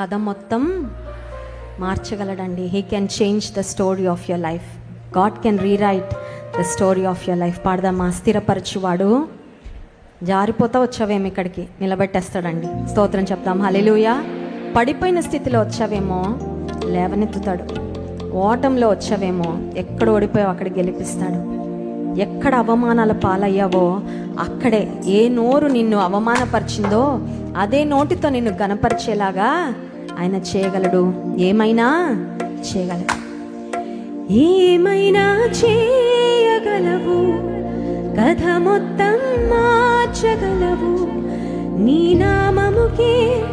కథ మొత్తం మార్చగలడండి. He can change the story of your life God can rewrite the story of your life పాడదామా? స్థిరపరచువాడు. జారిపోతా వచ్చావేమో ఇక్కడికి. నిలబెట్టేస్తాడండి. స్తోత్రం చెప్తాం హల్లెలూయా పడిపోయిన స్థితిలో వచ్చావేమో? లేవనెత్తుతాడు. ఓటంలో వచ్చావేమో? ఎక్కడ ఓడిపోయావు అక్కడ గెలిపిస్తాడు. ఎక్కడ అవమానాల పాలయ్యావో? అక్కడే. ఏ నోరు నిన్ను అవమానపరిచిందో అదే నోటితో నిన్ను గనపరిచేలాగా ఆయన చేయగలడు. ఏమైనా? చేయగలడు. ఏమైనా చేయగలవు? కథ మొత్తం మార్చగలవు. నీ నామముకే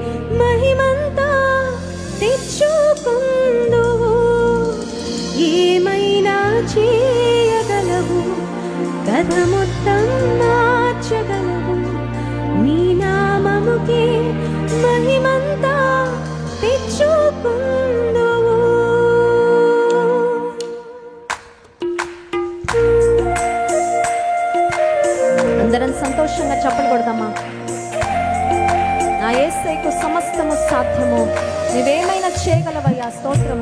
ఏసైకు సమస్తము సాధ్యము. నువ్వేమైనా చేయగలవయ్యా? స్తోత్రం